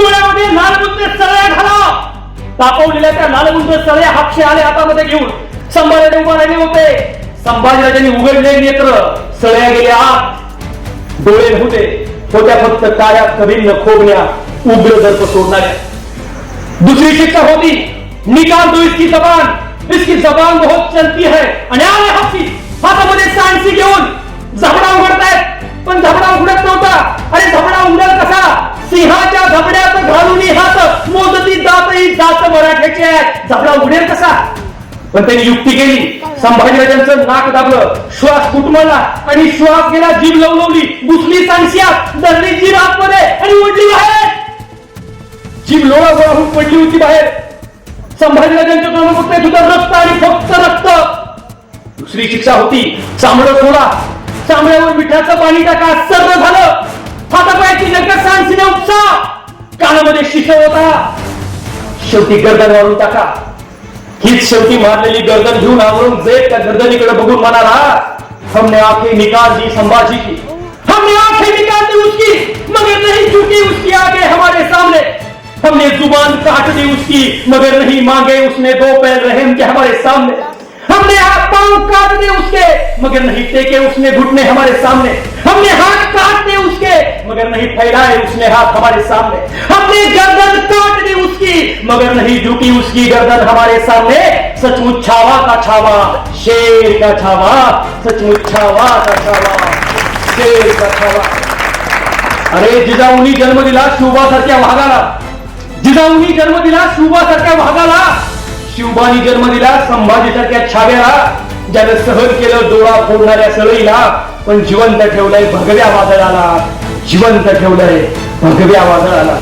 डोळ्यामध्ये लालबुंदे सळ्या घाला. तापवलेल्या त्या लालबुंद सळ्या हापशे आले हातामध्ये घेऊन. संभाजी उभा राहिले होते. संभाजीराजांनी उघडले नेत्र. सळ्या गेल्या. आत डोळे नव्हते. होत्या फक्त काळ्या कवींना खोबण्या उग्र दर्प सोडणाऱ्या. दुसरी शिक्षा होती. निकाल दो इसकी जबान. इसकी जबान बहुत चलती है. आणि आले हापशी. हातामध्ये सांडसी घेऊन. झबडा उघडतायत. पण झबडा उघडत नव्हता. अरे झबडा उघडल कसा? सिंहाच्या झबड्या मराठ्याचे आहेत. झबडा उघडेल कसा? पण त्यांनी युक्ती केली. संभाजीराजांचं नाक दाबलं. श्वास फुटमळला आणि श्वास गेला जीभ लवलवली. बुसली सांगशियात धरली जीभ आतमध्ये आणि उडली बाहेर. जीभ लोळा गोळा होऊन पडली होती बाहेर. संभाजीराजांच्या तोंडात फक्त येत होतं रक्त आणि फक्त रक्त. दुसरी शिक्षा होती चांबडं सोडा. चांबड्यावर मिठाचं पाणी टाका सर्व झालं. हातापायाची नकर सांगसीने उपसा. कानामध्ये शिश होता. शेवटी गर्दन वाळून टाका. हीच शेवटी मारलेली गर्दन घेऊन आवरून जे त्या गर्दनीकडे बघून म्हणाला, हमने आँखें निकाल दी संभाजी की. हमने आँखें निकाल दी उसकी, मगर नहीं झुकी उसकी आगे हमारे सामने. हमने ज़ुबान काट दी उसकी, मगर नहीं मांगे उसने दो पैर रहम के हमारे सामने. पाँव काट दिए उसके, मगर नहीं टेके उसने घुटने हमारे सामने। हमने हाथ काट दिए उसके, मगर नहीं फैलाए उसने हाथ हमारे सामने। हमने गर्दन काट दी उसकी, मगर नहीं झुकी उसकी गर्दन हमारे सामने। सचमुच छावा का छावा, शेर का छावा, सचमुच छावा का छावा, शेर का छावा। अरे, जिजाऊनी जन्म दिला शिवबासारख्या वाघाला जिजाऊनी जन्म दिला शिवबासारख्या वाघाला शिवबानी जन्म दिला संभाजीसारख्या छाव्याला ज्यानं सहन केलं डोळा फोडणाऱ्या सळईला पण जिवंत ठेवलंय भगव्या वादळाला. जिवंत ठेवलंय भगव्या वादळाला.